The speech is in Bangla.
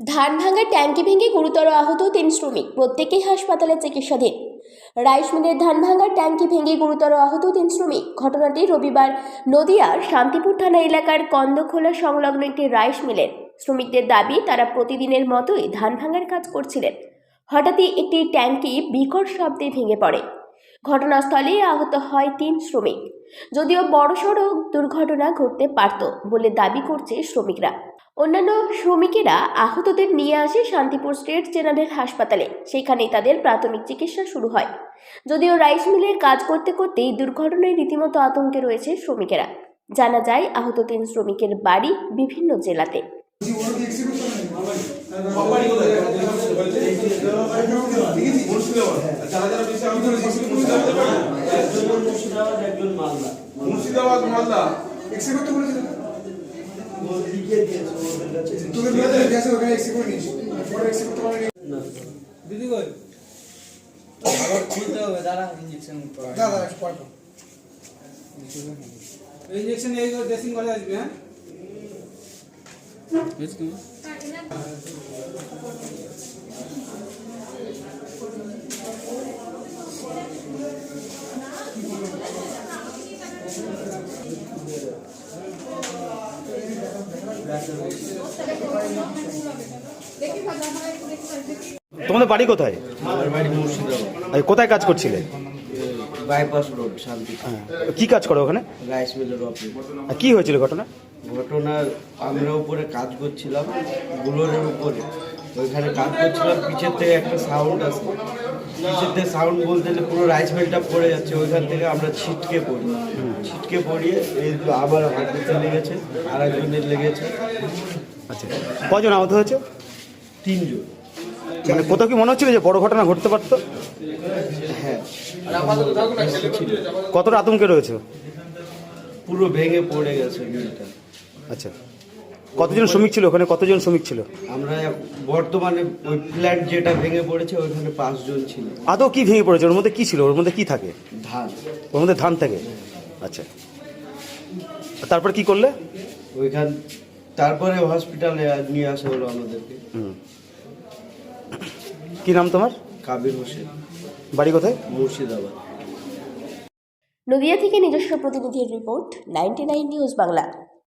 ধান ভাঙা ট্যাঙ্কি ভেঙে গুরুতর আহত তিন শ্রমিক প্রত্যেকেই হাসপাতালে চিকিৎসাধীন। রাইস মিলের ধান ভাঙা ট্যাঙ্কি ভেঙে গুরুতর আহত তিন শ্রমিক, ঘটনাটি রবিবার নদিয়ার শান্তিপুর থানা এলাকার কন্দখোলা সংলগ্ন একটি রাইস মিলের শ্রমিকদের দাবি, তারা প্রতিদিনের মতোই ধান ভাঙার কাজ করছিলেন। হঠাৎই একটি ট্যাঙ্কি বিকট শব্দে ভেঙে পড়ে। ঘটনাস্থলে আহত হয় তিন শ্রমিক যদিও বড়সড় দুর্ঘটনা ঘটতে পারত বলে দাবি করছে শ্রমিকরা অন্যান্য শ্রমিকেরা আহতদের নিয়ে আসে শান্তিপুর স্টেট জেনারেল হাসপাতালে সেখানেই তাদের প্রাথমিক চিকিৎসা শুরু হয় যদিও রাইস মিলের কাজ করতে করতেই দুর্ঘটনায় রীতিমতো আতঙ্কে রয়েছে শ্রমিকেরা জানা যায় আহত তিন শ্রমিকের বাড়ি বিভিন্ন জেলাতে যারা যারা বেশি আমি তো মুর্শিদাবাদ মুর্শিদাবাদে পারি একজন মুর্শিদাবাদ একজন মালদা মালদা এক্সরে করতে বলেছিল ও লিখে দিয়েছে ওদের কাছে তোকে বলে দিলে ওখানে এক্সরে করে নিয়েছি। পরে এক্সরে করতে পারবি দিদি কই? আবার খুলতে হবে দাঁড়া ইঞ্জেকশন দাদা একটু ইঞ্জেকশন এই ড্রেসিং করে আসবে হ্যাঁ? তোমাদের বাড়ি কোথায়? মুর্শিদাবাদ। কোথায় কাজ করছিলে? বাইপাস রোড শান্তি। হ্যাঁ। কি কাজ করো ওখানে? রাইস মিলের অফিস কি হয়েছিল ঘটনা? ঘটনার আমরা উপরে কাজ করছিলাম বুলোরের উপরে। ওইখানে কাজ করছিলাম পিছের থেকে একটা সাউন্ড আসে। পিছের থেকে সাউন্ড বলতে গেলে পুরো রাইস মিলটা পড়ে যাচ্ছে ওইখান থেকে আমরা ছিটকে পড়ি। ছিটকে পড়িয়ে এই আবার হাতে লেগেছে আর একজনের লেগেছে। আচ্ছা। কজন আহত হয়েছে? তিনজন। মানে কোথাও কি মনে হচ্ছিল যে বড় ঘটনা ঘটতে পারতো? হ্যাঁ। কতটা আতঙ্কে রয়েছে? পুরো ভেঙে পড়ে গেছে আচ্ছা। কতজন শ্রমিক ছিল ওখানে? কতজন শ্রমিক ছিল? আমরা বর্তমানে ওই ফ্ল্যাট যেটা ভেঙে পড়েছে ওইখানে পাঁচজন ছিল। আদৌ কি ভেঙে পড়েছে? ওর মধ্যে কি ছিল? ওর মধ্যে কি থাকে? ধান। ওর মধ্যে ধান থাকে? আচ্ছা। তারপর কি করলে? ওইখান তারপরে হসপিটালে নিয়ে আসা হলো আমাদেরকে। হুম। কি নাম তোমার? কাবির হোসেন। বাড়ি কোথায়? মুর্শিদাবাদ। নদিয়া থেকে নিজস্ব প্রতিনিধির রিপোর্ট নাইনটি নিউজ বাংলা।